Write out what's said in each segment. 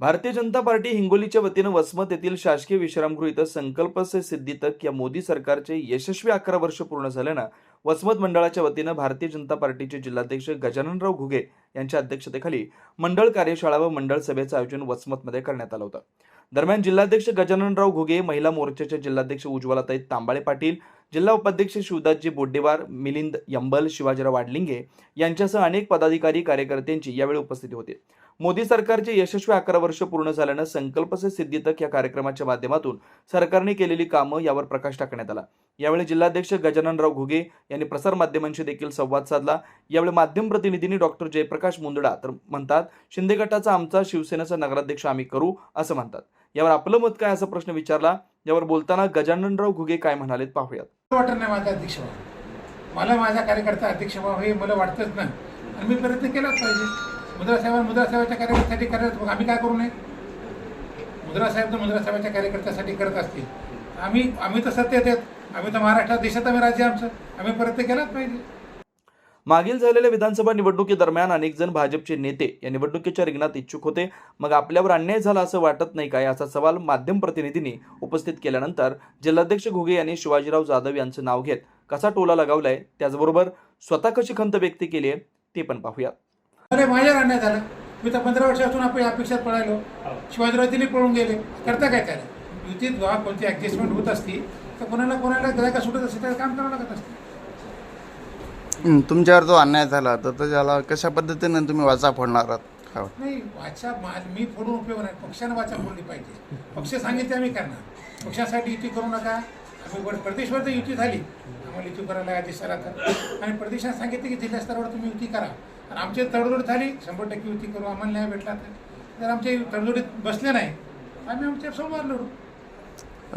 Bharatiya Janata party हिंगोलीच्या वतीनं वसमत येथील शासकीय विश्रामगृह इथं संकल्प से सिद्धी तक या मोदी सरकारचे यशस्वी अकरा वर्ष पूर्ण झाल्यानं वसमत मंडळाच्या वतीनं भारतीय जनता पार्टीचे जिल्हाध्यक्ष गजाननराव घुगे यांच्या अध्यक्षतेखाली मंडळ कार्यशाळा व मंडळ सभेचं आयोजन वसमतमध्ये करण्यात आलं होतं. दरम्यान जिल्हाध्यक्ष गजाननराव घुगे महिला मोर्चाच्या जिल्हाध्यक्ष उज्ज्वलाताई तांबाळे पाटील जिल्हा उपाध्यक्ष शिवदासजी बोड्डेवार मिलिंद यंबल शिवाजीराव वाडलिंगे यांच्यासह अनेक पदाधिकारी कार्यकर्त्यांची यावेळी उपस्थिती होती. मोदी सरकारचे यशस्वी अकरा वर्ष पूर्ण झाल्यानं संकल्प से सिद्धी तक या कार्यक्रमाच्या माध्यमातून सरकारने केलेली कामं यावर प्रकाश टाकण्यात आला. यावेळी जिल्हाध्यक्ष गजाननराव घुगे यांनी प्रसारमाध्यमांशी देखील संवाद साधला. यावेळी माध्यम प्रतिनिधींनी डॉक्टर जयप्रकाश मुंदडा तर म्हणतात शिंदे गटाचा आमचा शिवसेनेचा नगराध्यक्ष आम्ही करू असं म्हणतात. यावर आपलं मत काय? असा प्रश्न विचारला. यावर बोलताना गजाननराव घुगे काय म्हणालेत पाहूयात. वाटत नाही माझा अध्यक्ष व्हावा. मला माझा कार्यकर्ता अध्यक्ष व्हावा हे मला वाटतच नाही. आणि मी प्रयत्न केलाच पाहिजे. मुद्रा मुद्रासाहेबाच्या मुद्रा कार्यकर्त्यासाठी करत मग आम्ही काय करू नये? मुद्रा साहेब तर मुद्रासाहेबाच्या कार्यकर्त्यासाठी करत असतील. आम्ही आम्ही तर सत्तेत आहेत. आम्ही तर महाराष्ट्रात देशात आम्ही राज्य आमचं. आम्ही प्रयत्न केलाच पाहिजे. मागील झालेल्या विधानसभा निवडणुकीदरम्यान अनेक जण भाजपचे नेते या निवडणुकीच्या रिंगणात इच्छुक होते. मग आपल्यावर अन्याय झाला असं वाटत नाही काय असा सवाल माध्यम प्रतिनिधींनी उपस्थित केल्यानंतर जिल्हाध्यक्ष घुगे यांनी शिवाजीराव जाधव यांचं नाव घेत कसा टोला लगावलाय? त्याचबरोबर स्वतः कशी खंत व्यक्त केली आहे? ते पण पाहूया अरे माझ्यावर अन्याय झाला. मी तर पंधरा वर्षापासून आपण अपेक्षात पळालो. शिवाजीराव दिल्ली पळून गेले. करता काय त्याला? युतीत कोणती ॲडजस्टमेंट होत असती तर कोणाला कोणाला ग्राहका सुटत असते त्याला काम करावं लागत असते. हं, तुमच्यावर जो अन्याय झाला तर त्याला कशा पद्धतीने तुम्ही वाचा फोडणार आहात? वाटतं? नाही वाचा मा- मी फोडून उपयोग नाही. पक्षानं वाचा फोडली पाहिजे. पक्ष सांगितले आम्ही करणार. पक्षासाठी युती करू नका. आम्ही वर- प्रदेशवर तर युती झाली. आम्हाला युती करायला आदेश आला तर. आणि प्रदेशात सांगितले की जिल्हा स्तरावर तुम्ही युती करा. आणि आमची तडजोड झाली. शंभर टक्के युती करू. आम्हाला न्याय भेटला तर. जर आमच्या तडजोडीत बसले नाही आम्ही आमच्या सोमवार लढू.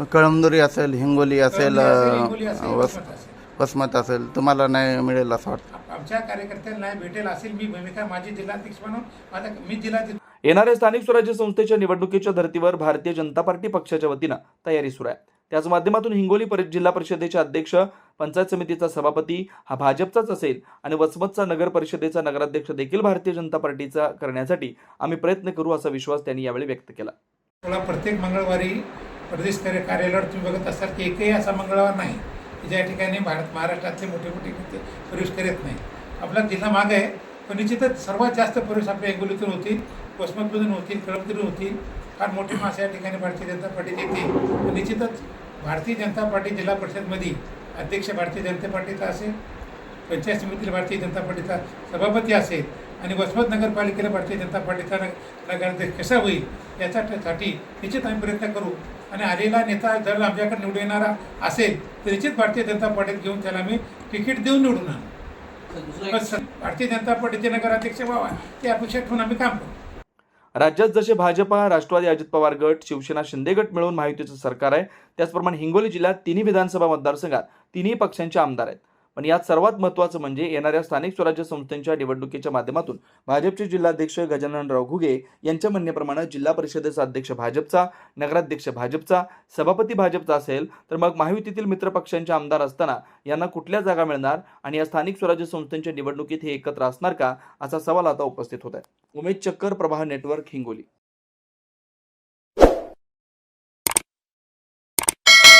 कळमनुरी असेल हिंगोली असेल हिंगोली असेल, वस वसमत असेल. वसमत असेल तुम्हाला न्याय मिळेल असं वाटतं. आप- आमच्या कार्यकर्त्यांना भेटेल असेल मी भूमिका माझी जिल्हाध्यक्ष म्हणून माझा मी जिल्हाध्यक्ष येणाऱ्या स्थानिक स्वराज्य संस्थेच्या निवडणुकीच्या धर्तीवर भारतीय जनता पार्टी पक्षाच्या वतीनं तयारी सुरू आहे. त्याच माध्यमातून हिंगोली परि जिल्हा परिषदेचे अध्यक्ष पंचायत समितीचा सभापती हा भाजपचाच असेल आणि वसमतचा नगर परिषदेचा नगराध्यक्ष देखील भारतीय जनता पार्टीचा करण्यासाठी आम्ही प्रयत्न करू असा विश्वास त्यांनी यावेळी व्यक्त केला. प्रत्येक मंगळवारी प्रदेश कार्य कार्यालयावर तुम्ही बघत असाल की एकही असा मंगळवार नाही. ज्या ठिकाणी भारत महाराष्ट्रातले मोठे मोठे नेते प्रवेश करत नाही. आपला जिल्हा मागे आहे पण निश्चितच सर्वात जास्त प्रवेश आपल्या हिंगोलीतून होतील वसमतमधून होतील कळमतून होतील फार मोठी मासे या ठिकाणी भारतीय जनता पार्टीत येते निश्चितच भारतीय जनता पार्टी जिल्हा परिषदमध्ये अध्यक्ष भारतीय जनता पार्टीचा असेल पंचायत समितीला भारतीय जनता पार्टीचा सभापती असेल आणि वसमत नगरपालिकेला भारतीय जनता पार्टीचा नगराध्यक्ष कसा होईल याच्यासाठी निश्चित आम्ही प्रयत्न करू. आणि आलेला नेता जर आमच्याकडे निवडून येणारा असेल तर निश्चित भारतीय जनता पार्टीत घेऊन त्याला आम्ही तिकीट देऊन निवडून आणू. भारतीय जनता पार्टीचे नगराध्यक्ष व्हावा ते अपेक्षा ठेवून आम्ही काम करू. राज्यात जसे भाजपा राष्ट्रवादी अजित पवार गट शिवसेना शिंदे गट मिळून महायुतीचं सरकार आहे त्याचप्रमाणे हिंगोली जिल्ह्यात तिन्ही विधानसभा मतदारसंघात तिन्ही पक्षांचे आमदार आहेत. पण यात सर्वात महत्त्वाचं म्हणजे येणाऱ्या स्थानिक स्वराज्य संस्थांच्या निवडणुकीच्या माध्यमातून भाजपचे जिल्हाध्यक्ष गजाननराव घुगे यांच्या म्हणण्याप्रमाणे जिल्हा परिषदेचा अध्यक्ष भाजपचा नगराध्यक्ष भाजपचा सभापती भाजपचा असेल तर मग महायुतीतील मित्रपक्षांचे आमदार असताना यांना कुठल्या जागा मिळणार आणि या स्थानिक स्वराज्य संस्थांच्या निवडणुकीत हे एकत्र असणार का? असा सवाल आता उपस्थित होत आहे. उमेश चक्कर प्रवाह नेटवर्क हिंगोली.